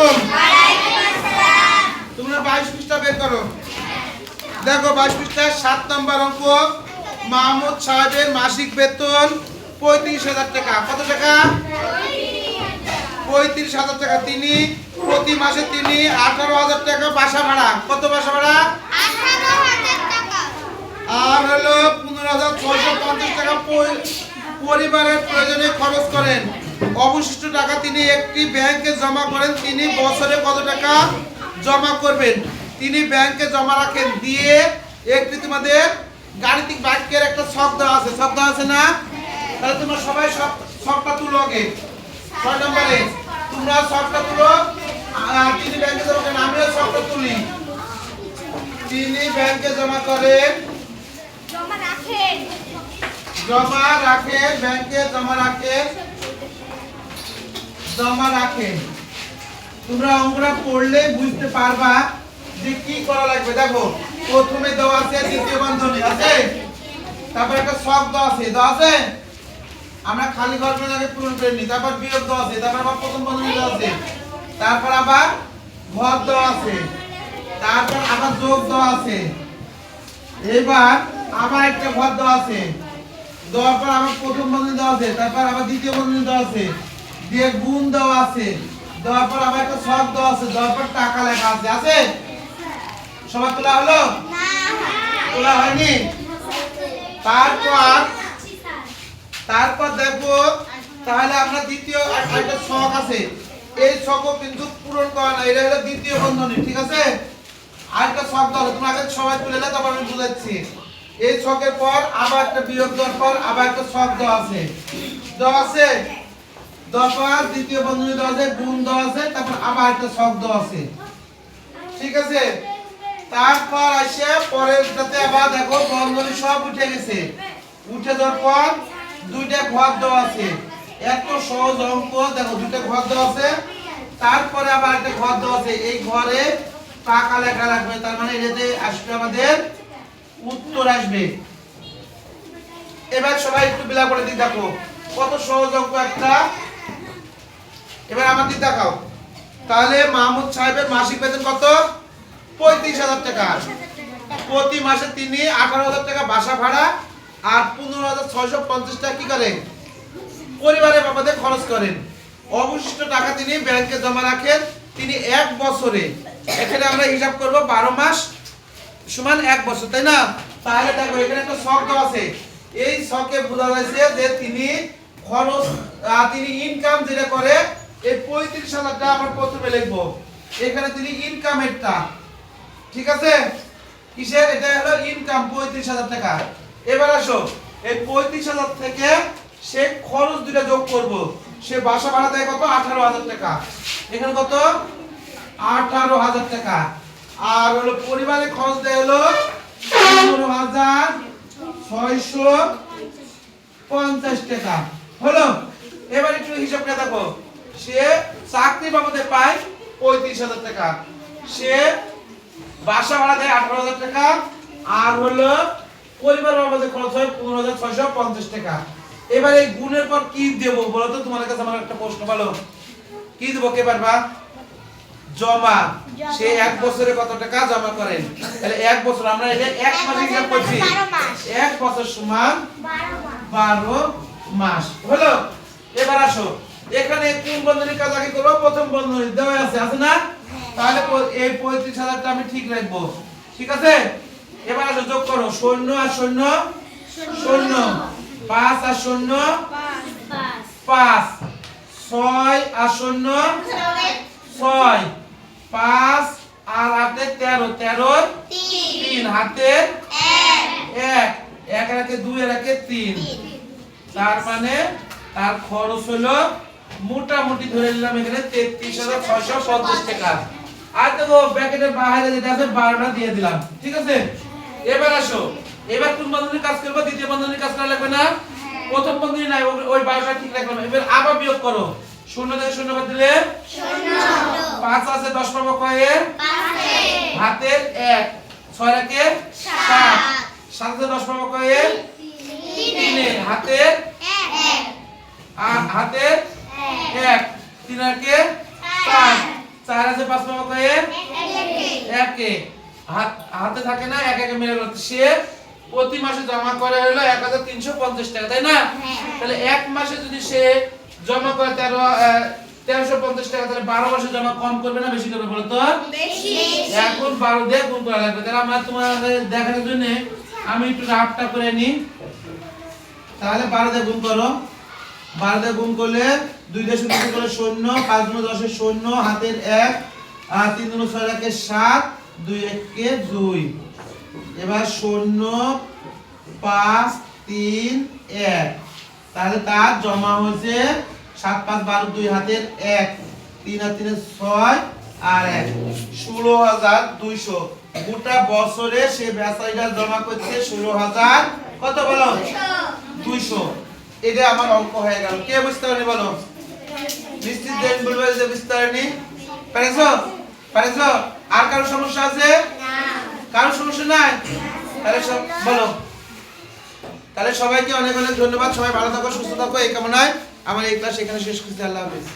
আলাইকুম। তোমরা বাইশ পৃষ্ঠা বের করো। দেখো, বাইশ পৃষ্ঠা সাত নম্বর অঙ্ক, মাহমুদ সাহেবের মাসিক বেতন পঁয়ত্রিশ হাজার টাকা। কত টাকা? পঁয়ত্রিশ হাজার টাকা তিনি, প্রতি মাসে তিনি আঠারো হাজার টাকা বাসা ভাড়া। কত বাসা ভাড়া? আর হলো পনেরো হাজার ছয়শো পঞ্চাশ টাকা পরি- পরিবারের প্রয়োজনে খরচ করেন। অবশিষ্ট টাকা তিনি একটি ব্যাংকে জমা করেন। তিনি বছরে কত টাকা জমা করবেন? তিনি ব্যাংকে জমা রাখেন। দিয়ে একটি তোমাদের গাণিতিক বাক্যের একটা শব্দ আছে। শব্দ আছে না? তাহলে তোমরা সবাই সব সবটা তুলো আগে। ছয় নম্বরে তোমরা সবটা তুলো। তিনি ব্যাংকে জমা করেন। আমিও সবটা তুলি। তিনি ব্যাংকে জমা করেন। জমা রাখে ব্যাংকে জমা রাখে জমা রাখে। তোমরা অঙ্কটা পড়লে বুঝতে পারবা যে কি করা লাগবে। দেখো, প্রথমে দেওয়া আছে দ্বিতীয় বন্ধনী, আছে? তারপর একটা দেওয়া আছে দেওয়া আছে? আমরা খালি ঘর আগে পূরণ করে নিই। তারপর বিয়োগ দেওয়া আছে, তারপর আবার প্রথম বন্ধনী দেওয়া আছে। তারপর আবার ঘর দেওয়া আছে। তারপর আবার যোগ দেওয়া আছে। এবার আবার একটা ঘর দেওয়া আছে। দেওয়ার পর আবার প্রথম বন্ধনী দেওয়া আছে, তারপর আবার দ্বিতীয় বন্ধনী দেওয়া আছে। দিয়ে গুণ দেওয়া আছে, দেওয়ার পর আবার একটা শখ দেওয়া আছে, দেওয়ার পর টাকা লেখা আছে। আছে? সবার তোলা হলো? তোলা হয়নি? তারপর তারপর দেখো, তাহলে আমরা দ্বিতীয় একটা শখ আছে। এই শখও কিন্তু পূরণ করা না এটা হলো দ্বিতীয় বন্ধনী, ঠিক আছে? আরেকটা শখ দাও তোমরা সবাই তুলে নাও, তারপর আমি বুঝাচ্ছি। এই ছকের পর আবার একটা বিয়োগ দেওয়ার পর আবার একটা ছক দেওয়া আছে। দেওয়া আছে? পর দ্বিতীয় বন্ধনী আছে, গুণ আছে, তারপর আবার একটা দেওয়া আছে। ঠিক আছে? তারপর আসে পরেরটাতে আবার দেখো, বন্ধনী সব উঠে গেছে। উঠে যাওয়ার পর দুইটা ঘর দেওয়া আছে। এত সহজ অঙ্ক, দেখো, দুইটা ঘর দেওয়া আছে। তারপরে আবার একটা ঘর দেওয়া আছে। এই ঘরে টাকা লেখা লাগবে, তার মানে এটাতে আসবে আমাদের উত্তর আসবে। এবার সবাই একটু বিলা করে দিক দেখো, কত সহজ অঙ্ক একটা। এবার আমার দিক দেখাও। তাহলে মাহমুদ সাহেবের মাসিক বেতন কত? পঁয়ত্রিশ হাজার টাকা। প্রতি মাসে তিনি আঠারো হাজার টাকা বাসা ভাড়া আর পনেরো হাজার ছয়শো পঞ্চাশ টাকা কি করেন? পরিবারের বাবাদে খরচ করেন। অবশিষ্ট টাকা তিনি ব্যাংকে জমা রাখেন। তিনি এক বছরে। এখানে আমরা হিসাব করব বারো মাস সমান এক বছর, তাই না? তাহলে দেখো, এখানে একটা শখ দেওয়া আছে। এই শখে বোঝা যাচ্ছে যে তিনি খরচ তিনি ইনকাম যেটা করে এই পঁয়ত্রিশ হাজারটা আমরা প্রথমে লিখব। এখানে তিনি ইনকামেরটা ঠিক আছে? কিসের? এটা হলো ইনকাম পঁয়ত্রিশ হাজার টাকা। এবার আসো। এই পঁয়ত্রিশ হাজার থেকে সে খরচ দুটা যোগ করব। সে বাসা ভাড়া দেয় কত? আঠারো হাজার টাকা। এখানে কত? আঠারো হাজার টাকা। আর হলো পরিবারের খরচ দেয় হলো পনেরো হাজার ছয়শো পঞ্চাশ টাকা। হলো? এবার একটু হিসাবটা দেখো। সে চাকরি বাবদে পায় পঁয়ত্রিশ হাজার টাকা। সে বাসা ভাড়া দেয় আঠারো হাজার টাকা আর হলো পরিবার বাবদে খরচ হয় পনেরো হাজার ছয়শো পঞ্চাশ টাকা। এবার এই গুণের পর কি দেবো বলো তো? তোমার কাছে আমার একটা প্রশ্ন বলো। কি দেবো কে পারবা? জমা। সে এক বছরে কত টাকা জমা করেন তাহলে এক বছর আমরা এটা এক মাসে হিসাব করছি। এক বছর সমান বারো মাস। হলো? এবার আসো। এখানে কোন বন্ধনীর কাজ আগে করব প্রথম বন্ধনী দেওয়া আছে আছে না? তাহলে এই পঁয়ত্রিশ হাজারটা আমি ঠিক রাখব। ঠিক আছে? এবার আসো, যোগ করো। শূন্য আর শূন্য? শূন্য। পাঁচ আর শূন্য? পাঁচ। ছয় আর শূন্য? ছয়। পাঁচ আর হাতে তেরো। তেরো? তিন। হাতে? এক। এক রাখে দুই রাখে তিন। তার মানে তার খরচ হলো মোটামুটি ধরে নিলাম এখানে তেত্রিশ হাজার ছয়শো পঞ্চাশ টাকা। আর দেখো প্যাকেটের বাইরে যেটা আছে বারোটা দিয়ে দিলাম। ঠিক আছে? এবার আসো। এবার কোন বন্ধনীর কাজ করব? দ্বিতীয় বন্ধনীর কাজ করা লাগবে না? প্রথম বন্ধনী নাই ওই- বারোটা ঠিক রাখলাম এবার আবার বিয়োগ করো। শূন্য থেকে শূন্য বাদ দিলে? পাঁচ আছে দশ পাবো কয়ের হাতের এক। ছয় রাখে? সাত। সাত আছে দশ পাবো কয়ের তিনের হাতের আর হাতের এক তিন রাখে পাঁচ চার। আছে পাঁচ মামা কয়ে? একে। হাত হাতে থাকে না এক একে মিলে গেল সে প্রতি মাসে জমা করে হলো এক হাজার তিনশো পঞ্চাশ টাকা তাই না? তাহলে এক মাসে যদি সে জমা করে তেরো তেরোশো পঞ্চাশ টাকা তাহলে বারো মাসে জমা কম করবে না বেশি করবে বলো তো? এখন বারো দিয়ে গুণ করা লাগবে। তাহলে আমরা তোমাদের দেখানোর জন্য আমি একটু রাফটা করে নিই। তাহলে বারো দিয়ে গুণ করো। বারো দিয়ে গুণ করলে দুই দিয়ে শুরু করে শূন্য পাঁচ দশের শূন্য হাতের এক আর তিন দুনো ছয় একে সাত দুই একে দুই। এবার শূন্য পাঁচ তিন এক। তাহলে তার জমা হয়েছে সাত পাঁচ বারো দুই হাতের এক। তিন আর তিনের ছয় আর এক। ষোলো হাজার দুইশো। গোটা বছরে সে বেচারিটা জমা করছে ষোলো হাজার কত বলো? দুইশো। এটা আমার অঙ্ক হয়ে গেল। কে বুঝতে পারেনি বলো? নিশ্চিত দেন বলবে যে বুঝতে পারেনি পেরেছ পেরেছ আর কারও সমস্যা আছে? কারও সমস্যা নাই? তাহলে সব বলো। তাহলে সবাইকে অনেক অনেক ধন্যবাদ। সবাই ভালো থাকো সুস্থ থাকো এই কামনায়। আমার এই ক্লাস এখানে শেষ করছি। আল্লাহ হাফেজ।